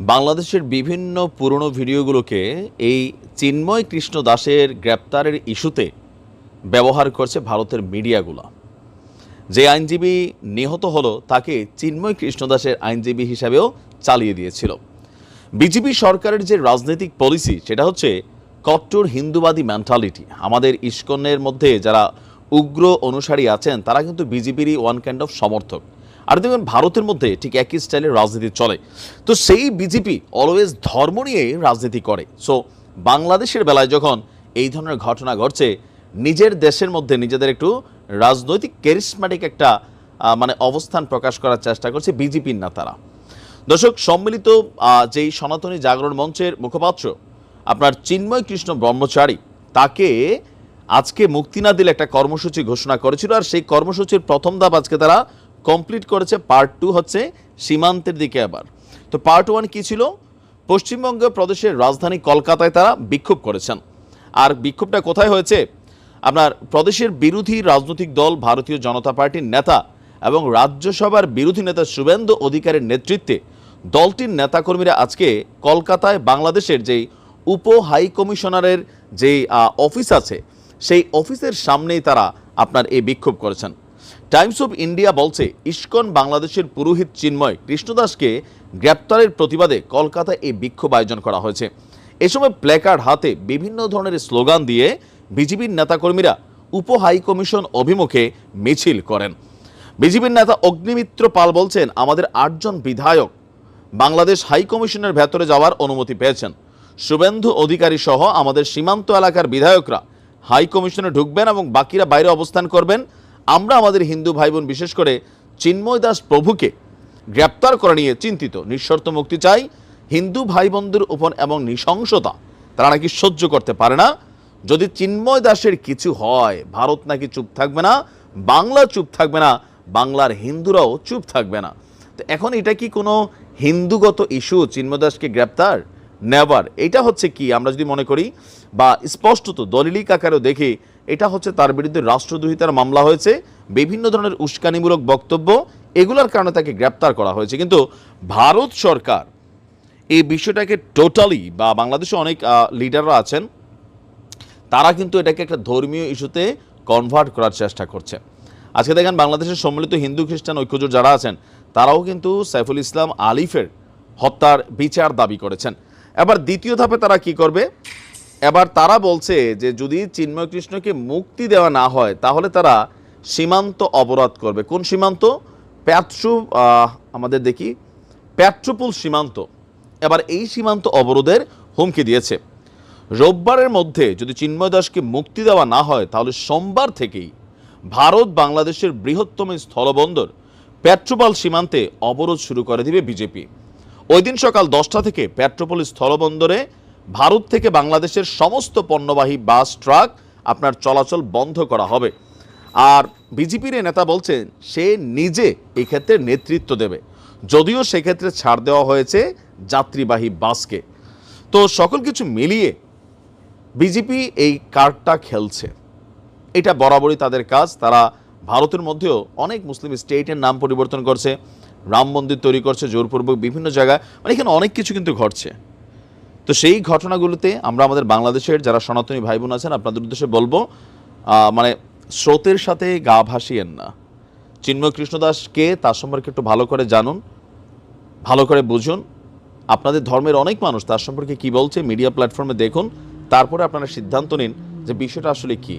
বাংলাদেশের বিভিন্ন পুরনো ভিডিওগুলোকে এই চিন্ময় কৃষ্ণ দাসের গ্রেপ্তারের ইস্যুতে ব্যবহার করছে ভারতের মিডিয়াগুলো। যে আইনজীবী নিহত হলো, তাকে চিন্ময় কৃষ্ণ দাসের আইনজীবী হিসাবেও চালিয়ে দিয়েছিল। বিজেপি সরকারের যে রাজনৈতিক পলিসি, সেটা হচ্ছে কট্টর হিন্দুবাদী মেন্টালিটি আমাদের ইস্কনের মধ্যে যারা উগ্র অনুসারী আছেন, তারা কিন্তু বিজেপিরই ওয়ান কাইন্ড অফ সমর্থক। আর দেখবেন ভারতের মধ্যে ঠিক একই স্টাইলের রাজনীতি চলে। তো সেই বিজেপি অলওয়েজ ধর্ম নিয়ে রাজনীতি করে। সো বাংলাদেশের বেলায় যখন এই ধরনের ঘটনা ঘটছে, নিজের দেশের মধ্যে নিজেদের একটু রাজনৈতিক ক্যারিসম্যাটিক একটা মানে অবস্থান প্রকাশ করার চেষ্টা করছে বিজেপির নেতারা। দর্শক, সম্মিলিত যেই সনাতনী জাগরণ মঞ্চের মুখপাত্র, আপনার চিন্ময় কৃষ্ণ ব্রহ্মচারী, তাকে আজকে মুক্তি না দিলে একটা কর্মসূচি ঘোষণা করেছিল, আর সেই কর্মসূচির প্রথম ধাপ আজকে তারা কমপ্লিট করেছে পার্ট টু হচ্ছে সীমান্তের দিকে আবার। তো পার্ট ওয়ান কী ছিল? পশ্চিমবঙ্গ প্রদেশের রাজধানী কলকাতায় তারা বিক্ষোভ করেছেন। আর বিক্ষোভটা কোথায় হয়েছে? আপনার প্রদেশের বিরোধী রাজনৈতিক দল, ভারতীয় জনতা পার্টির নেতা এবং রাজ্যসভার বিরোধী নেতা শুভেন্দু অধিকারের নেতৃত্বে দলটির নেতাকর্মীরা আজকে কলকাতায় বাংলাদেশের যেই উপ হাই কমিশনারের যেই অফিস আছে, সেই অফিসের সামনেই তারা আপনার এই বিক্ষোভ করেছেন। টাইমস অফ ইন্ডিয়া বলছে, ইস্কন বাংলাদেশের পুরোহিত চিন্ময় কৃষ্ণদাসকে গ্রেপ্তারের প্রতিবাদে কলকাতায় এই বিক্ষোভ আয়োজন করা হয়েছে। এ সময় প্ল্যাকার্ড হাতে বিভিন্ন ধরনের স্লোগান দিয়ে বিজেপির নেতাকর্মীরা উপ হাই কমিশন অভিমুখে মিছিল করেন। বিজেপির নেতা অগ্নিমিত্র পাল বলছেন, আমাদের আটজন বিধায়ক বাংলাদেশ হাই কমিশনের ভেতরে যাওয়ার অনুমতি পেয়েছেন। শুভেন্দু অধিকারী সহ আমাদের সীমান্ত এলাকার বিধায়করা হাই কমিশনে ঢুকবেন এবং বাকিরা বাইরে অবস্থান করবেন। আমরা আমাদের হিন্দু ভাই বোন বিশেষ করে চিন্ময় দাস প্রভুকে গ্রেপ্তার করা নিয়ে চিন্তিত। নিঃশর্ত মুক্তি চাই, হিন্দু ভাই বোনদের উপর এবং নৃশংসতা তারা নাকি সহ্য করতে পারে না। যদি চিন্ময় দাসের কিছু হয়, ভারত নাকি চুপ থাকবে না, বাংলা চুপ থাকবে না, বাংলার হিন্দুরাও চুপ থাকবে না। তো এখন এটা কি কোনো হিন্দুগত ইস্যু, চিন্ময় দাসকে গ্রেপ্তার? নেভার এটা হচ্ছে কি, আমরা যদি মনে করি, বা স্পষ্টত দলিলিক আকারেও দেখি এটা হচ্ছে তার বিরুদ্ধে রাষ্ট্রদ্রোহিতার মামলা হয়েছে, বিভিন্ন ধরনের উস্কানিমূলক বক্তব্য, এগুলোর কারণে তাকে গ্রেপ্তার করা হয়েছে। কিন্তু ভারত সরকার এই বিষয়টাকে টোটালি বা বাংলাদেশে অনেক লিডাররা আছেন, তারা কিন্তু এটাকে একটা ধর্মীয় ইস্যুতে কনভার্ট করার চেষ্টা করছে। আজকে দেখেন বাংলাদেশের সম্মিলিত হিন্দু খ্রিস্টান ঐক্যজোট যারা আছেন, তারাও কিন্তু সাইফুল ইসলাম আলিফের হত্যার বিচার দাবি করেছেন। এবার দ্বিতীয় ধাপে তারা কি করবে? এবার তারা বলছে যে যদি চিন্ময় কৃষ্ণকে মুক্তি দেওয়া না হয়, তাহলে তারা সীমান্ত অবরোধ করবে। কোন সীমান্ত? প্যাট্রু আমাদের দেখি, প্যাট্রোপুল সীমান্ত। এবার এই সীমান্ত অবরোধের হুমকি দিয়েছে। রোববারের মধ্যে যদি চিন্ময় দাসকে মুক্তি দেওয়া না হয়, তাহলে সোমবার থেকেই ভারত বাংলাদেশের বৃহত্তম স্থলবন্দর পেট্রোপাল সীমান্তে অবরোধ শুরু করে দিবে বিজেপি। ওই দিন সকাল দশটা থেকে পেট্রোপল স্থলবন্দরে ভারত থেকে বাংলাদেশের সমস্ত পণ্যবাহী বাস, ট্রাক আপনার চলাচল বন্ধ করা হবে। আর বিজেপির নেতা বলছেন, সে নিজে এক্ষেত্রে নেতৃত্ব দেবে। যদিও সেক্ষেত্রে ছাড় দেওয়া হয়েছে যাত্রীবাহী বাসকে। তো সকল কিছু মিলিয়ে বিজেপি এই কার্ডটা খেলছে। এটা বরাবরই তাদের কাজ। তারা ভারতের মধ্যেও অনেক মুসলিম স্টেটের নাম পরিবর্তন করছে, রাম মন্দির তৈরি করছে, জোরপূর্বক বিভিন্ন জায়গায়। মানে এখানে অনেক কিছু কিন্তু ঘটছে। তো সেই ঘটনাগুলোতে আমরা আমাদের বাংলাদেশের যারা সনাতনী ভাই বোন আছেন, আপনাদের উদ্দেশ্যে বলব মানে স্রোতের সাথে গা ভাসিয়েন না। চিন্ময় কৃষ্ণদাস তার সম্পর্কে একটু ভালো করে জানুন, ভালো করে বুঝুন। আপনাদের ধর্মের অনেক মানুষ তার সম্পর্কে কি বলছে, মিডিয়া প্ল্যাটফর্মে দেখুন, তারপরে আপনারা সিদ্ধান্ত নিন যে বিষয়টা আসলে কি।